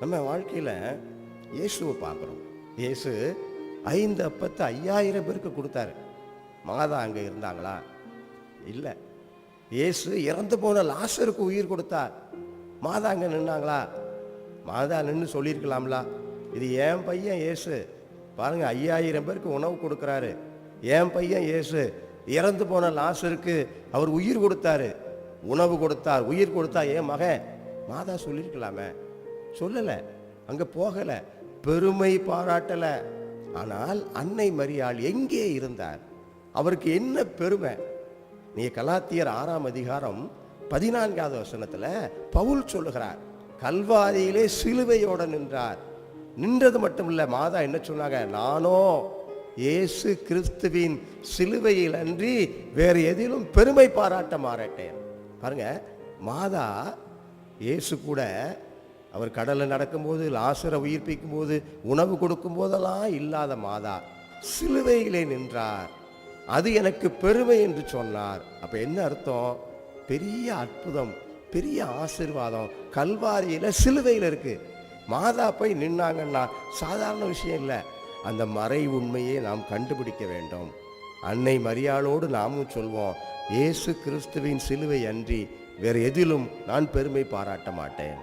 நம்ம வாழ்க்கையில் இயேசுவை பார்க்குறோம். இயேசு ஐந்து அப்பத்தை ஐயாயிரம் பேருக்கு கொடுத்தாரு. மாதா அங்கே இருந்தாங்களா? இல்லை. இயேசு இறந்து போன லாசருக்கு உயிர் கொடுத்தார். மாதா அங்கே நின்னாங்களா? மாதா நின்று சொல்லியிருக்கலாம்ல? இது என் பையன் இயேசு. பாருங்கள் ஐயாயிரம் பேருக்கு உணவு கொடுக்குறாரு. என் பையன் இயேசு இறந்து போன லாசருக்கு அவர் உயிர் கொடுத்தாரு. உணவு கொடுத்தார் உயிர் கொடுத்தா ஏன் மகன். மாதா சொல்லியிருக்கலாமே. சொல்லலை அங்கே போகலை பெருமை பாராட்டலை. ஆனால் அன்னை மரியாள் எங்கே இருந்தார்? அவருக்கு என்ன பெருமை? நீ கலாத்தியர் ஆறாம் அதிகாரம் பதினான்காவது வசனத்தில் பவுல் சொல்லுகிறார் கல்வாரியிலே சிலுவையோட நின்றார். நின்றது மட்டும் இல்லை மாதா என்ன சொன்னாங்க? நானோ இயேசு கிறிஸ்துவின் சிலுவையில் அன்றி வேறு எதிலும் பெருமை பாராட்ட மாறட்டேன். பாருங்க மாதா இயேசு கூட அவர் கடலில் நடக்கும்போது லாசரை உயிர்ப்பிக்கும் போது உணவு கொடுக்கும் போதெல்லாம் இல்லாத மாதா சிலுவையிலே நின்றார். அது எனக்கு பெருமை என்று சொன்னார். அப்போ என்ன அர்த்தம்? பெரிய அற்புதம் பெரிய ஆசீர்வாதம். கல்வாரியில் சிலுவையில் இருக்குது மாதா போய் நின்னாங்கன்னா சாதாரண விஷயம் இல்லை. அந்த மறை உண்மையை நாம் கண்டுபிடிக்க வேண்டும். அன்னை மரியாளோடு நாமும் சொல்வோம் இயேசு கிறிஸ்துவின் சிலுவை அன்றி வேறு எதிலும் நான் பெருமை பாராட்ட மாட்டேன்.